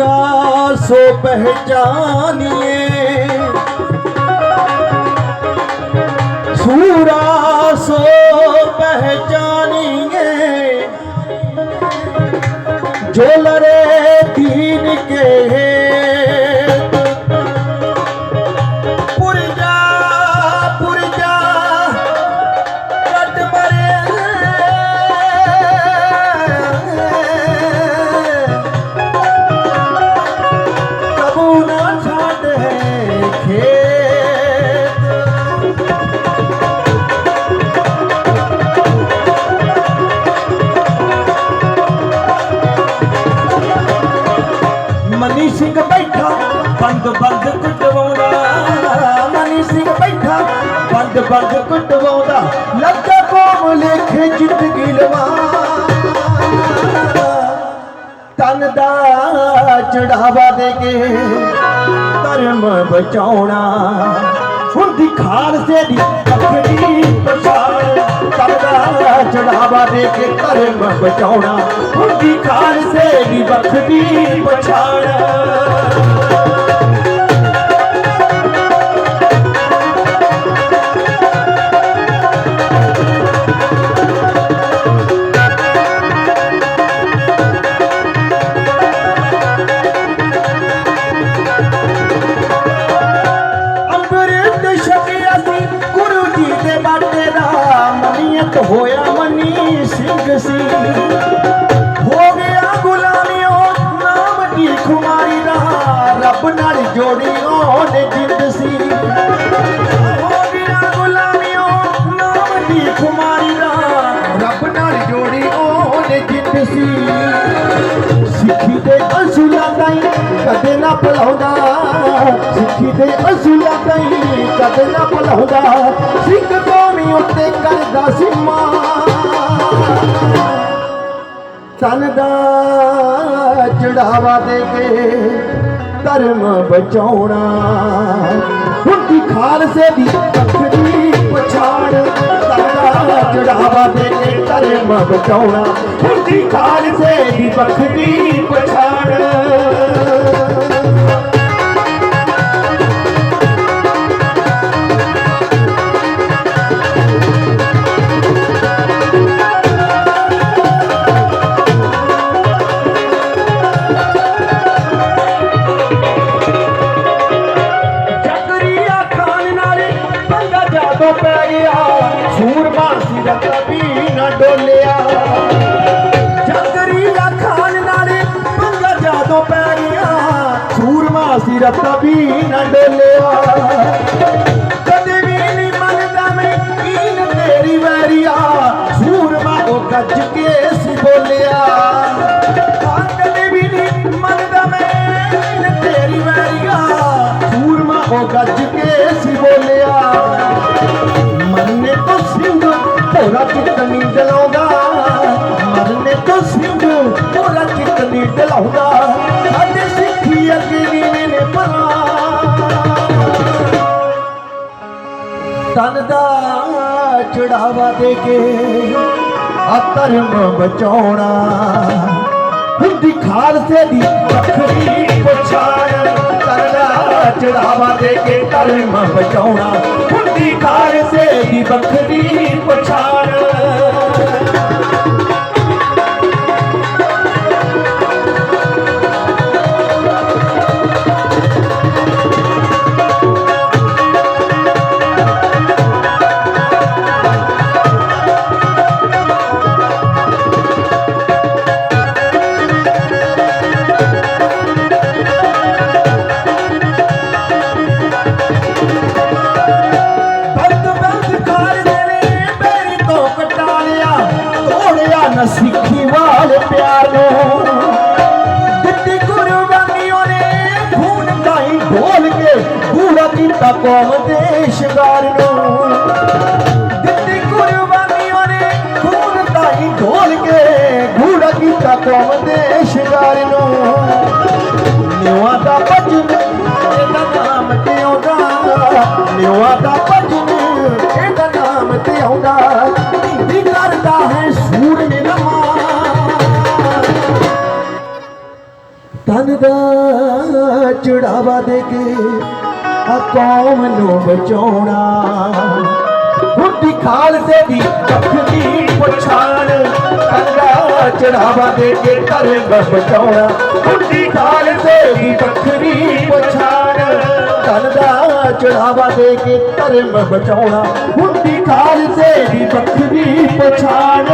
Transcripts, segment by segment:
बुरा सो पहचानिए। सूरा सो पहचानिए। जो लड़े दीन के हैं ਮਨੀ ਸਿੰਘ ਬੈਠਾ ਬੰਦ ਬੰਦ ਕੁੱਟਵਾਉਂਦਾ। ਮਨੀ ਸਿੰਘ ਬੈਠਾ ਬੰਦ ਬੰਦ ਕੁੱਟਵਾਉਂਦਾ। ਲੱਗਾ ਕੋਮ ਲੇਖੇ ਜ਼ਿੰਦਗੀ ਲਵਾ। ਤਨ ਦਾ ਚੜਾਵਾ ਦੇ ਕੇ ਧਰਮ ਬਚਾਉਣਾ। ਹੁੰਦੀ ਖਾਲਸੇ ਦੀ ਅਖੜੀ ਦਾ ਚੜਾਵਾ ਦੇ ਕੇ ਧਰਮ ਬਚਾਉਣਾ। ਹੁੰਦੀ ਖਾਲਸੇ ਦੀ ਬਖਦੀ ਪਛਾਣ। ਹੋ ਗਿਆ ਗੁਲਾਮੀਓ, ਨਾਮ ਦੀ ਖੁਮਾਰੀ ਦਾ? ਰੱਬ ਨਾਲ ਜੋੜੀ ਉਹਨੇ ਜਿੰਦ ਸੀ। ਹੋ ਗਿਆ ਗੁਲਾਮੀਓ, ਨਾਮ ਦੀ ਖੁਮਾਰੀ ਦਾ? ਰੱਬ ਨਾਲ ਜੋੜੀ ਉਹਨੇ ਜਿੰਦ ਸੀ। ਸਿੱਖੀ ਦੇ ਅਸੂਲਾਂ ਤਾਈ ਕਦੇ ਨਾ ਭੁਲਾਉਂਦਾ। ਸਿੱਖੀ ਦੇ ਅਸੂਲਾਂ ਤਾਈ ਕਦੇ ਨਾ ਭੁਲਾਉਂਦਾ। ਸਿੱਖ ਕੌਮੀ ਉੱਤੇ ਕਰਦਾ ਸੀ ਮਾਂ। ਤਨ ਦਾ ਚੜਾਵਾ ਦੇ ਕੇ ਧਰਮ ਬਚਾਉਣਾ। ਹੁੰਦੀ ਖਾਲਸੇ ਦੀ ਅਖੜੀ ਪਛਾਣ ਤਨ ਦਾ ਚੜਾਵਾ ਦੇ ਕੇ ਧਰਮ ਬਚਾਉਣਾ। ਹੁੰਦੀ ਖਾਲਸੇ ਦੀ ਬਖਦੀ ਪਛਾਣ ਸੂਰਮਾ ਵੀ ਨਾ ਡੋਲਿਆ। ਕਦੇ ਵੀ ਨਹੀਂ ਮੰਨਦਾ ਮੈਂ ਕੀਨ ਤੇਰੀ ਵੈਰੀਆ। ਸੂਰਮਾ ਉਹ ਗੱਜ ਕੇ ਸੀ ਬੋਲਿਆ। ਕਦੇ ਵੀ ਨਹੀਂ ਮੰਨਦਾ ਮੈਂ ਕੀਨ ਤੇਰੀ ਵੈਰੀਆ। ਸੂਰਮਾ ਉਹ ਗੱਜ ਕੇ ਸੀ ਬੋਲਿਆ। ਮੰਨੇ ਤੋਂ ਸਿੰਘ ਭੋਰਾ ਚਿੱਤਨੀ ਨਹੀਂ ਡਲਾਉਂਦਾ। ਮਰਨੇ ਤੋਂ ਸਿੰਘ ਭੋਰਾ ਚਿੱਤਨੀ ਨਹੀਂ ਡਲਾਉਂਦਾ। ਤਨ ਦਾ ਚੜਾਵਾ ਦੇ ਕੇ ਆ ਧਰਮ ਬਚਾਉਣਾ। ਹੁੰਦੀ ਖਾਲਸੇ ਦੀ ਵੱਖਰੀ ਪਛਾਣ, ਤਨ ਦਾ ਚੜਾਵਾ ਦੇ ਕੇ ਧਰਮ ਬਚਾਉਣਾ। ਹੁੰਦੀ ਖਾਲਸੇ ਦੀ ਵੱਖਰੀ ਪਛਾਣ। ਕੌਮ ਦੇ ਸ਼ਿੰਗਾਰ ਨੂੰ। ਦਿੱਤੀ ਕੁਰਬਾਨੀਆਂ ਨੇ ਖੂਨ ਦਾਈ ਢੋਲ ਕੇ ਪੂਰਾ ਕੀਤਾ ਕੌਮ ਦੇ ਸ਼ਿੰਗਾਰ ਨੂੰ। ਨਿਵਾ ਦਾ ਭਜਨ, ਇਹਦਾ ਨਾਮ ਤੇ ਆਉਂਦਾ ਨਿਵਾ ਦਾ ਭਜਨ, ਇਹਦਾ ਨਾਮ ਤੇ ਆਉਂਦਾ ਨੀਂਦੀ ਕਰਦਾ ਹੈ ਸੂਰ ਨਿਰਮਾ ਤਨ ਦਾ ਚੜਾਵਾ ਦੇ ਕੇ ਕੌਮ ਨੂੰ ਬਚਾਉਣਾ। ਹੁੱਡੀ ਖਾਲਸੇ ਦੀ ਅੱਖ ਦੀ ਪਛਾਣ, ਕੰਗਾ ਚੜਾਵਾ ਦੇ ਕੇ ਧਰਮ ਬਚਾਉਣਾ। ਹੁੱਡੀ ਖਾਲਸੇ ਦੀ ਵੱਖਰੀ ਪਛਾਣ ਧਨ ਦਾ ਚੜਾਵਾ ਦੇ ਕੇ ਧਰਮ ਬਚਾਉਣਾ। ਹੁੱਡੀ ਖਾਲਸੇ ਦੀ ਵੱਖਰੀ ਪਛਾਣ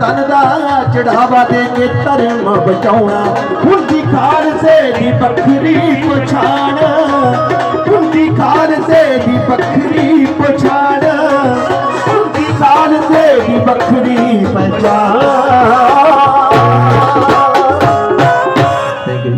ਤਨ ਦਾ ਚੜਾਵਾ ਦੇ ਕੇ ਧਰਮ ਬਚਾਉਣਾ। ਹੁੰਦੀ ਖਾਲਸੇ ਦੀ ਵੱਖਰੀ ਪਛਾਣ। ਹੁੰਦੀ ਖਾਲਸੇ ਦੀ ਵੱਖਰੀ ਖਾਲਸੇ ਦੀ ਵੱਖਰੀ ਪਛਾਣ।